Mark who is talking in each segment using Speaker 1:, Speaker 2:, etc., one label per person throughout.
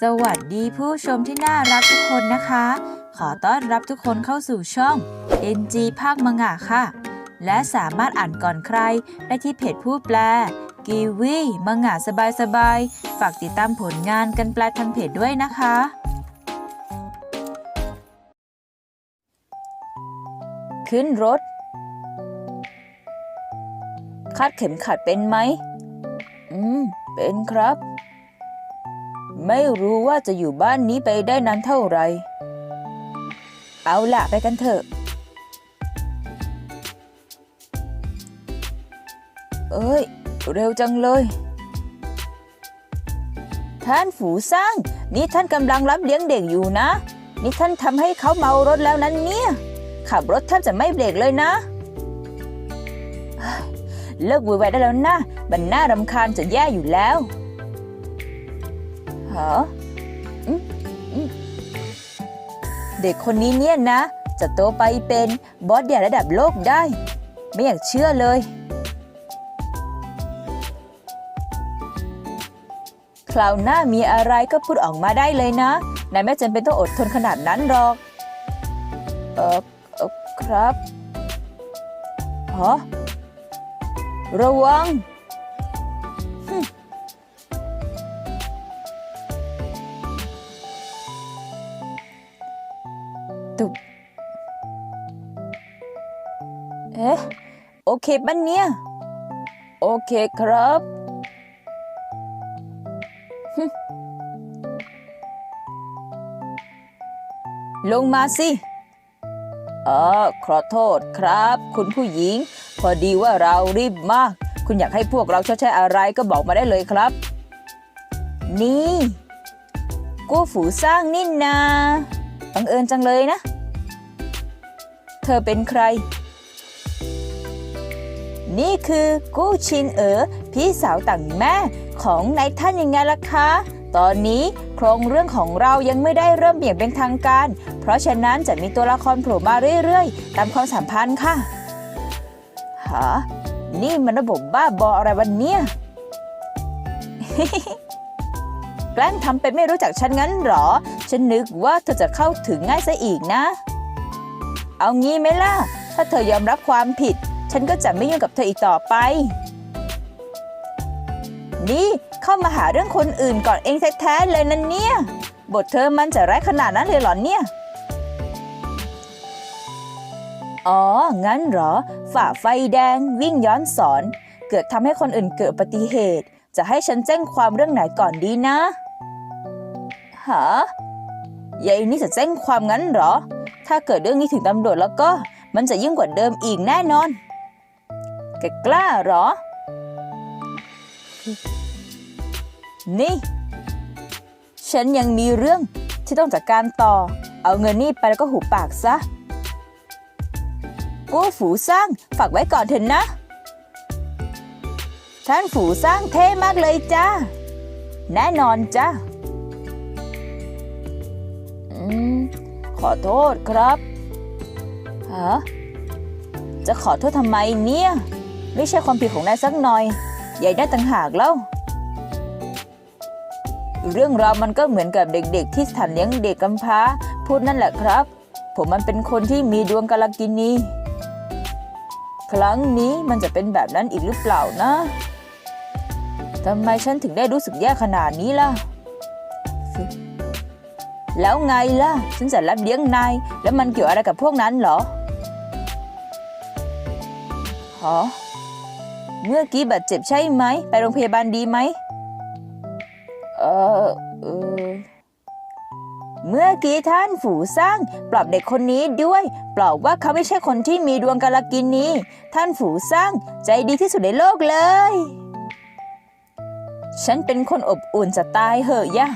Speaker 1: สวัสดีผู้ชมที่น่ารักทุกคนนะคะ ขอต้อนรับทุกคนเข้าสู่ช่อง NG ภาคมังงะค่ะ และสามารถอ่านก่อนใครได้ที่เพจผู้แปลกีวีมังงะสบายๆ ฝากติดตามผลงานกันแปลทางเพจด้วยนะคะ ขึ้นรถ คาดเข็มขัดเป็นไหม อืม เป็นครับ ไม่รู้ว่าจะอยู่บ้านนี้ไปได้นานเท่าไหร่ เอาละไปกันเถอะ เอ้ย เร็วจังเลย ท่านฝูซ่าง นี่ท่านกำลังรับเลี้ยงเด็กอยู่นะ นี่ท่านทำให้เขาเมารถแล้วนั้นเนี่ย ขับรถแทบจะไม่เบรกเลยนะเลิกวุ่นวายได้แล้วนะมันน่ารำคาญจะแย่อยู่แล้ว อืมอืมเด็กคนนี้เนี่ยนะ จะโตไปเป็นบอสใหญ่ระดับโลกได้ ไม่อยากเชื่อเลย คราวหน้ามีอะไรก็พูดออกมาได้เลยนะนายไม่จำเป็นต้องอดทนขนาดนั้นหรอก เออเออครับฮะระวัง อ๊ะโอเคปะเนี่ย โอเคครับ ลงมาสิ เออขอโทษครับ คุณผู้หญิง พอดีว่าเรารีบมาก คุณอยากให้พวกเราชดใช้อะไรก็บอกมาได้เลยครับ นี่กู้ฝูสร้างนี่นาบังเอิญจังเลยนะ เธอเป็นใคร นี่คือกู้ชิงเอ๋อพี่สาวต่างแม่ของนายท่านยังไงล่ะคะ ตอนนี้โครงเรื่องของเรายังไม่ได้เริ่มอย่างเป็นทางการ เพราะฉะนั้นจะมีตัวละครโผล่มาเรื่อยๆ ตามความสัมพันธ์ค่ะฮะนี่มันระบบบ้าบออะไรวันเนี้ยแกล้งทำเป็นไม่รู้จักฉันงั้นหรอ ฉันนึกว่าเธอจะเข้าถึงง่ายซะอีกนะ เอางี้ไหมล่ะ ถ้าเธอยอมรับความผิด ฉันก็จะไม่ยุ่งกับเธออีกต่อไป นี่เข้ามาหาเรื่องคนอื่นก่อนเองแท้ๆเลยนั่นเนี่ย บทเธอมันจะร้ายขนาดนั้นเลยเหรอเนี่ย อ๋อ งั้นเหรอ ฝ่าไฟแดงวิ่งย้อนสอน เกิดทำให้คนอื่นเกิดอุบัติเหตุ จะให้ฉันแจ้งความเรื่องไหนก่อนดีนะฮะยายนี่จะแจ้งความงั้นเหรอ ถ้าเกิดเรื่องนี้ถึงตำรวจแล้วก็ มันจะยิ่งกว่าเดิมอีกแน่นอน แกกล้าเหรอ นี่ ฉันยังมีเรื่องที่ต้องจัดการต่อ เอาเงินนี่ไปแล้วก็หูปากซะกู้ฝูสร้างฝากไว้ก่อนเถอะนะ ท่านฝูสร้างเท่มากเลยจ้า แน่นอนจ้าอืม ขอโทษครับฮะจะขอโทษทำไมเนี่ย ไม่ใช่ความผิดของนายสักหน่อยใหญ่ได้ต่างหากแล้ว เรื่องราวมันก็เหมือนกับเด็กๆ ที่สถานเลี้ยงเด็กกำพร้า พูดนั่นแหละครับ ผมมันเป็นคนที่มีดวงกาลกินี ครั้งนี้มันจะเป็นแบบนั้นอีกหรือเปล่านะทำไมฉันถึงได้รู้สึกแย่ขนาดนี้ล่ะ แล้วไงล่ะ ฉันจะรับเลี้ยงนาย แล้วมันเกี่ยวอะไรกับพวกนั้นเหรอฮะ เมื่อกี้บาดเจ็บใช่ไหม ไปโรงพยาบาลดีไหมเออเออเมื่อกี้ท่านฝูสร้างปรับเด็กคนนี้ด้วยปลอบว่าเขาไม่ใช่คนที่มีดวงกาลกินีท่านฝูสร้างใจดีที่สุดในโลกเลย ฉันเป็นคนอบอุ่นจะตายเหอะย่ะ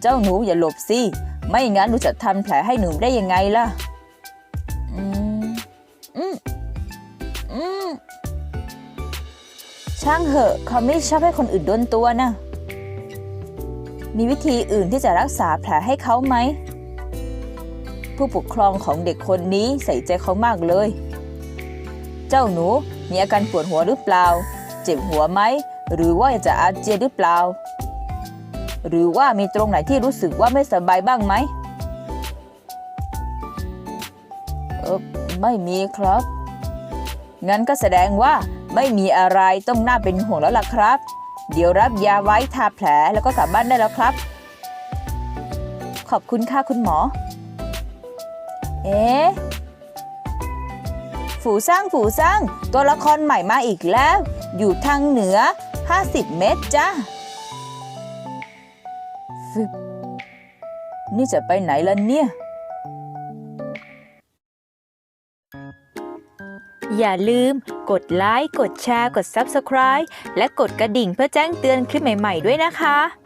Speaker 1: เจ้าหนูอย่าหลบสิ ไม่งั้นหนูจะทำแผลให้หนูได้ยังไงล่ะ ช่างเหอะเขาไม่ชอบให้คนอื่นโดนตัวนะ มีวิธีอื่นที่จะรักษาแผลให้เขาไหม ผู้ปกครองของเด็กคนนี้ใส่ใจเขามากเลย เจ้าหนูมีอาการปวดหัวหรือเปล่า เจ็บหัวไหม หรือว่าจะอาเจียนหรือเปล่า หรือว่ามีตรงไหนที่รู้สึกว่าไม่สบายบ้างไหมเออไม่มีครับ งั้นก็แสดงว่า ไม่มีอะไรต้องน่าเป็นห่วงแล้วล่ะครับ เดี๋ยวรับยาไว้ทาแผลแล้วก็กลับบ้านได้แล้วครับ ขอบคุณค่ะคุณหมอ เอ๊ะฝูสร้างฝูสร้าง ตัวละครใหม่มาอีกแล้ว อยู่ทางเหนือ 50 เมตรจ้าฟึบนี่จะไปไหนล่ะเนี่ย
Speaker 2: อย่าลืมกดไลค์ กดแชร์ กด Subscribe และกดกระดิ่งเพื่อแจ้งเตือนคลิปใหม่ ๆ ด้วยนะคะ